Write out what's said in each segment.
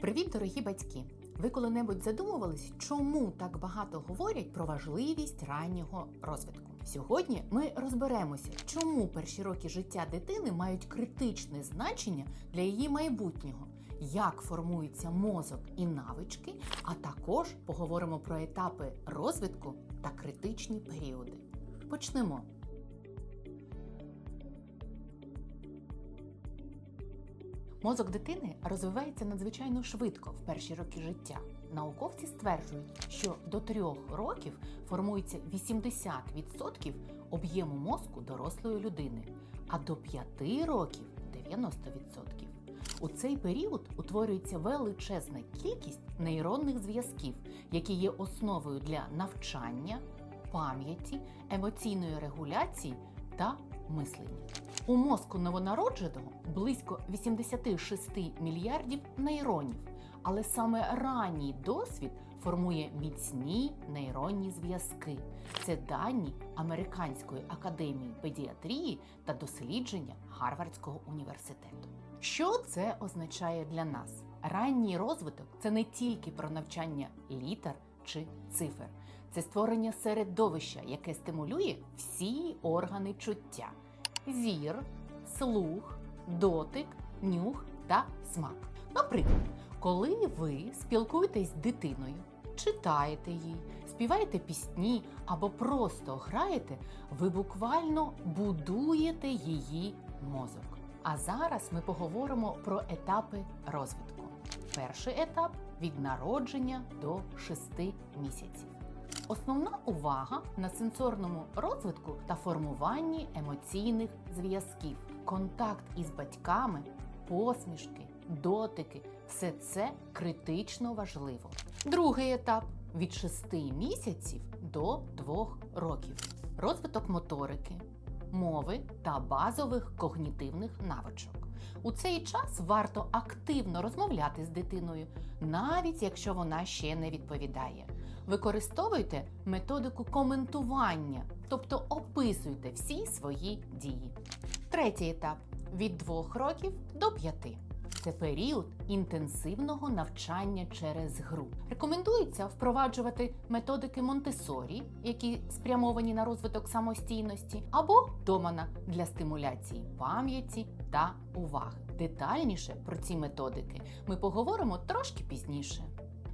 Привіт, дорогі батьки! Ви коли-небудь задумувались, чому так багато говорять про важливість раннього розвитку? Сьогодні ми розберемося, чому перші роки життя дитини мають критичне значення для її майбутнього, як формується мозок і навички, а також поговоримо про етапи розвитку та критичні періоди. Почнемо. Мозок дитини розвивається надзвичайно швидко в перші роки життя. Науковці стверджують, що до трьох років формується 80% об'єму мозку дорослої людини, а до 5 років 90%. У цей період утворюється величезна кількість нейронних зв'язків, які є основою для навчання, пам'яті, емоційної регуляції та мислення. У мозку новонародженого близько 86 мільярдів нейронів, але саме ранній досвід формує міцні нейронні зв'язки. Це дані Американської академії педіатрії та дослідження Гарвардського університету. Що це означає для нас? Ранній розвиток це не тільки про навчання літер чи цифр, це створення середовища, яке стимулює всі органи чуття: зір, слух, дотик, нюх та смак. Наприклад, коли ви спілкуєтесь з дитиною, читаєте їй, співаєте пісні або просто граєте, ви буквально будуєте її мозок. А зараз ми поговоримо про етапи розвитку. Перший етап від народження до 6 місяців. Основна увага на сенсорному розвитку та формуванні емоційних зв'язків, контакт із батьками, посмішки, дотики все це критично важливо. Другий етап від 6 місяців до 2 років. Розвиток моторики, мови та базових когнітивних навичок. У цей час варто активно розмовляти з дитиною, навіть якщо вона ще не відповідає. Використовуйте методику коментування, тобто описуйте всі свої дії. Третій етап від 2 років до 5. Це період інтенсивного навчання через гру. Рекомендується впроваджувати методики Монтесорі, які спрямовані на розвиток самостійності, або Домана для стимуляції пам'яті та уваги. Детальніше про ці методики ми поговоримо трошки пізніше.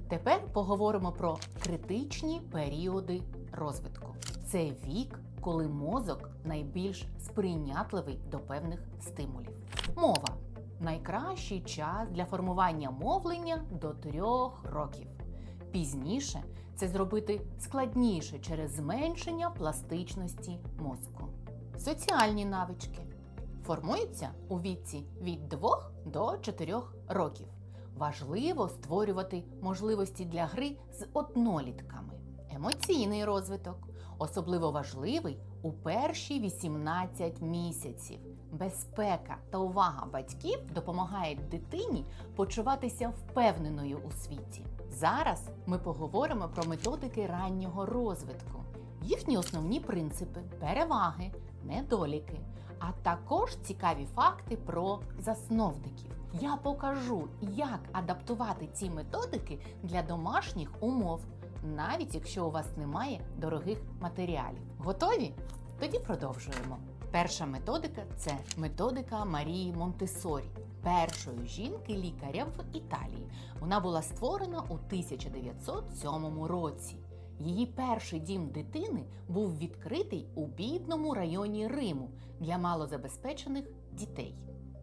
Тепер поговоримо про критичні періоди розвитку. Це вік, коли мозок найбільш сприйнятливий до певних стимулів. Мова найкращий час для формування мовлення до трьох років. Пізніше це зробити складніше через зменшення пластичності мозку. Соціальні навички формуються у віці від 2 до 4 років. Важливо створювати можливості для гри з однолітками. Емоційний розвиток особливо важливий у перші 18 місяців. Безпека та увага батьків допомагають дитині почуватися впевненою у світі. Зараз ми поговоримо про методики раннього розвитку, їхні основні принципи, переваги, недоліки, а також цікаві факти про засновників. Я покажу, як адаптувати ці методики для домашніх умов, навіть якщо у вас немає дорогих матеріалів. Готові? Тоді продовжуємо. Перша методика це методика Марії Монтесорі, першої жінки-лікаря в Італії. Вона була створена у 1907 році. Її перший дім дитини був відкритий у бідному районі Риму для малозабезпечених дітей.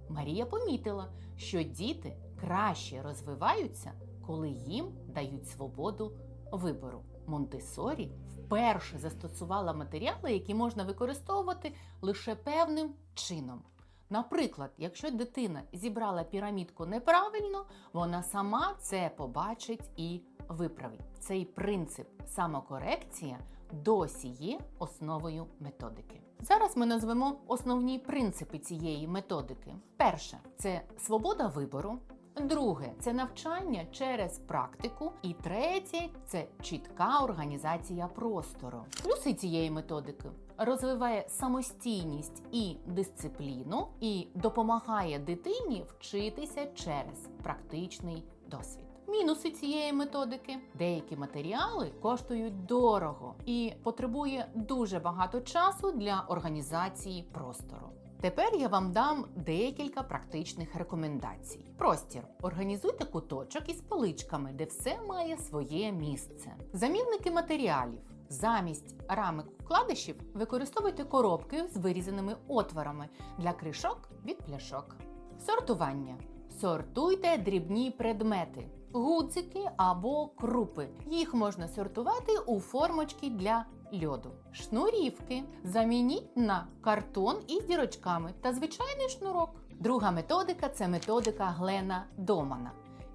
Марія помітила, що діти краще розвиваються, коли їм дають свободу вибору. Монтесорі вперше застосувала матеріали, які можна використовувати лише певним чином. Наприклад, якщо дитина зібрала пірамідку неправильно, вона сама це побачить і виправить. Цей принцип самокорекція досі є основою методики. Зараз ми назвемо основні принципи цієї методики. Перше це свобода вибору. Друге це навчання через практику. І третє це чітка організація простору. Плюси цієї методики розвиває самостійність і дисципліну, і допомагає дитині вчитися через практичний досвід. Мінуси цієї методики: деякі матеріали коштують дорого і потребує дуже багато часу для організації простору. Тепер я вам дам декілька практичних рекомендацій. Простір. Організуйте куточок із поличками, де все має своє місце. Замінники матеріалів. Замість рамок вкладишів використовуйте коробки з вирізаними отворами для кришок від пляшок. Сортування. Сортуйте дрібні предмети, гудзики або крупи. Їх можна сортувати у формочки для льоду. Шнурівки замініть на картон із дірочками та звичайний шнурок. Друга методика це методика Глена Домана.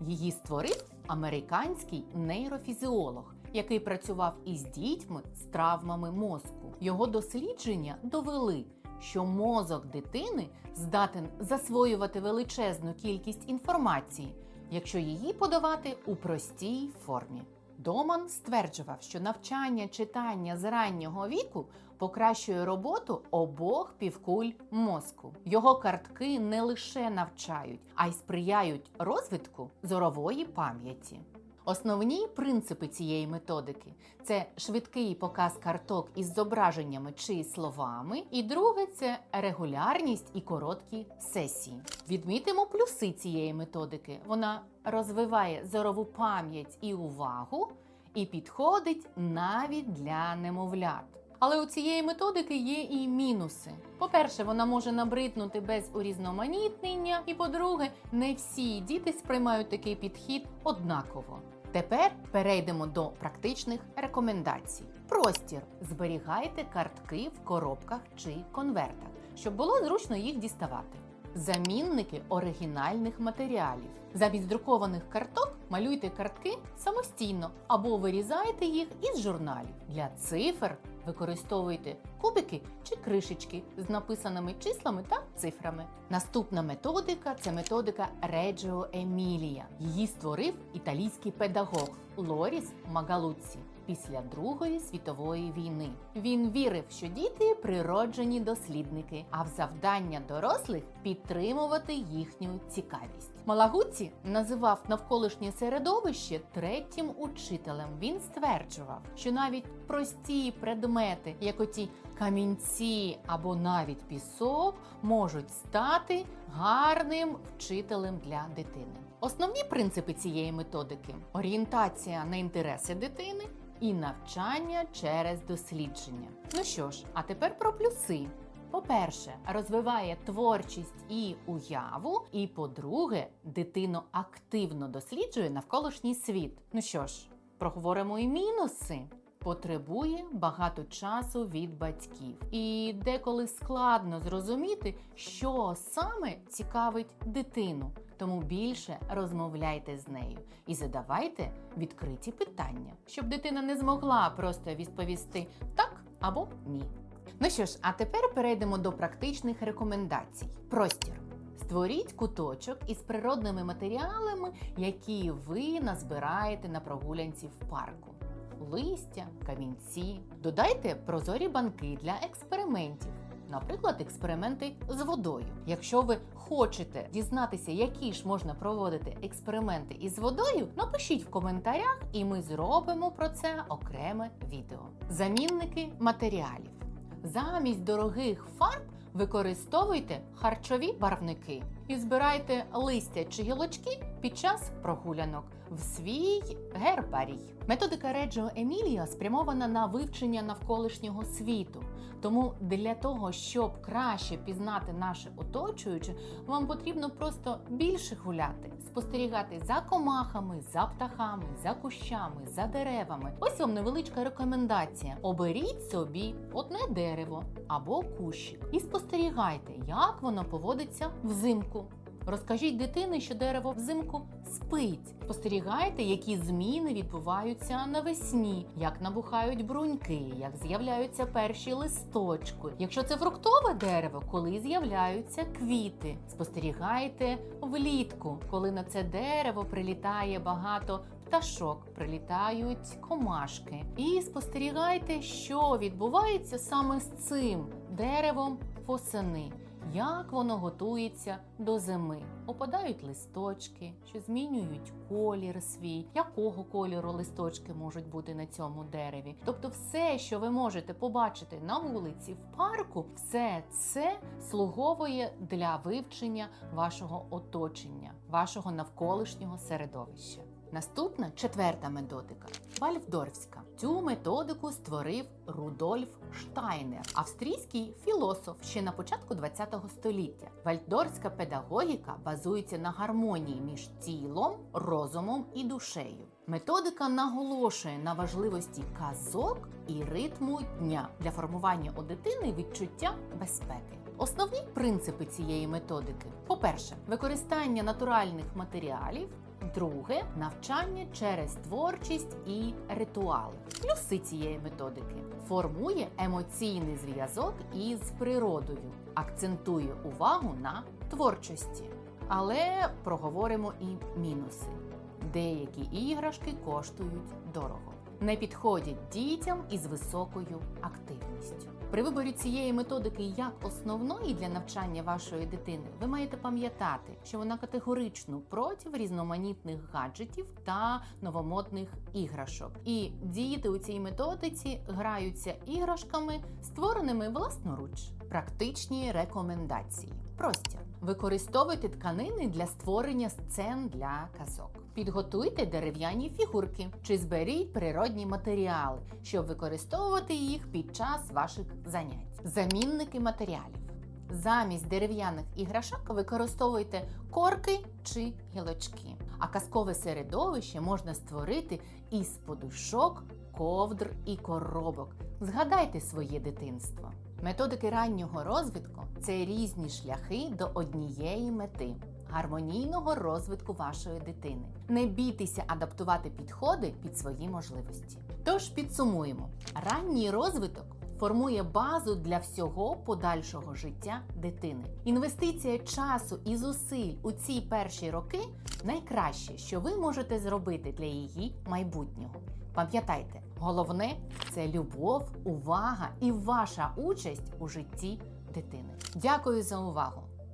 Її створив американський нейрофізіолог, який працював із дітьми з травмами мозку. Його дослідження довели, що мозок дитини здатен засвоювати величезну кількість інформації, якщо її подавати у простій формі. Доман стверджував, що навчання читання з раннього віку покращує роботу обох півкуль мозку. Його картки не лише навчають, а й сприяють розвитку зорової пам'яті. Основні принципи цієї методики це швидкий показ карток із зображеннями чи словами, і друге це регулярність і короткі сесії. Відмітимо плюси цієї методики. Вона розвиває зорову пам'ять і увагу, і підходить навіть для немовлят. Але у цієї методики є і мінуси. По-перше, вона може набриднути без урізноманітнення, і по-друге, не всі діти сприймають такий підхід однаково. Тепер перейдемо до практичних рекомендацій. Простір. Зберігайте картки в коробках чи конвертах, щоб було зручно їх діставати. Замінники оригінальних матеріалів. Замість друкованих карток малюйте картки самостійно або вирізайте їх із журналів. Для цифр використовуйте кубики чи кришечки з написаними числами та цифрами. Наступна методика це методика Реджіо Емілія. Її створив італійський педагог Лоріс Магалуцці після Другої світової війни. Він вірив, що діти природжені дослідники, а в завдання дорослих підтримувати їхню цікавість. Малагуці називав навколишнє середовище третім учителем. Він стверджував, що навіть прості предмети, як оті камінці або навіть пісок, можуть стати гарним вчителем для дитини. Основні принципи цієї методики орієнтація на інтереси дитини і навчання через дослідження. Ну що ж, а тепер про плюси. По-перше, розвиває творчість і уяву, і по-друге, дитину активно досліджує навколишній світ. Ну що ж, проговоримо і мінуси. Потребує багато часу від батьків, і деколи складно зрозуміти, що саме цікавить дитину. Тому більше розмовляйте з нею і задавайте відкриті питання, щоб дитина не змогла просто відповісти так або ні. Ну що ж, а тепер перейдемо до практичних рекомендацій. Простір. Створіть куточок із природними матеріалами, які ви назбираєте на прогулянці в парку. Листя, камінці. Додайте прозорі банки для експериментів. Наприклад, експерименти з водою. Якщо ви хочете дізнатися, які ж можна проводити експерименти із водою, напишіть в коментарях, і ми зробимо про це окреме відео. Замінники матеріалів. Замість дорогих фарб використовуйте харчові барвники і збирайте листя чи гілочки під час прогулянок в свій гербарій. Методика Реджо Емілія спрямована на вивчення навколишнього світу. Тому для того, щоб краще пізнати наше оточуюче, вам потрібно просто більше гуляти, спостерігати за комахами, за птахами, за кущами, за деревами. Ось вам невеличка рекомендація: оберіть собі одне дерево або кущик і спостерігайте, як воно поводиться взимку. Розкажіть дитині, що дерево взимку спить. Спостерігайте, які зміни відбуваються навесні, як набухають бруньки, як з'являються перші листочки. Якщо це фруктове дерево, коли з'являються квіти. Спостерігайте влітку, коли на це дерево прилітає багато пташок, прилітають комашки. І спостерігайте, що відбувається саме з цим деревом восени. Як воно готується до зими? Опадають листочки, що змінюють колір свій, якого кольору листочки можуть бути на цьому дереві. Тобто, все, що ви можете побачити на вулиці, в парку, все це слуговує для вивчення вашого оточення, вашого навколишнього середовища. Наступна четверта методика Вальфдорфська. Цю методику створив Рудольф Штайнер, австрійський філософ ще на початку ХХ століття. Вальфдорфська педагогіка базується на гармонії між тілом, розумом і душею. Методика наголошує на важливості казок і ритму дня для формування у дитини відчуття безпеки. Основні принципи цієї методики: по-перше, використання натуральних матеріалів. Друге навчання через творчість і ритуали. Плюси цієї методики формує емоційний зв'язок із природою, акцентує увагу на творчості. Але проговоримо і мінуси. Деякі іграшки коштують дорого, не підходять дітям із високою активністю. При виборі цієї методики як основної для навчання вашої дитини, ви маєте пам'ятати, що вона категорично проти різноманітних гаджетів та новомодних іграшок. І діти у цій методиці граються іграшками, створеними власноруч. Практичні рекомендації. Простір. Використовуйте тканини для створення сцен для казок. Підготуйте дерев'яні фігурки чи зберіть природні матеріали, щоб використовувати їх під час ваших занять. Замінники матеріалів. Замість дерев'яних іграшок використовуйте корки чи гілочки. А казкове середовище можна створити із подушок, ковдр і коробок. Згадайте своє дитинство. Методики раннього розвитку це різні шляхи до однієї мети гармонійного розвитку вашої дитини. Не бійтеся адаптувати підходи під свої можливості. Тож підсумуємо: ранній розвиток формує базу для всього подальшого життя дитини. Інвестиція часу і зусиль у ці перші роки найкраще, що ви можете зробити для її майбутнього. Пам'ятайте, головне це любов, увага і ваша участь у житті дитини. Дякую за увагу!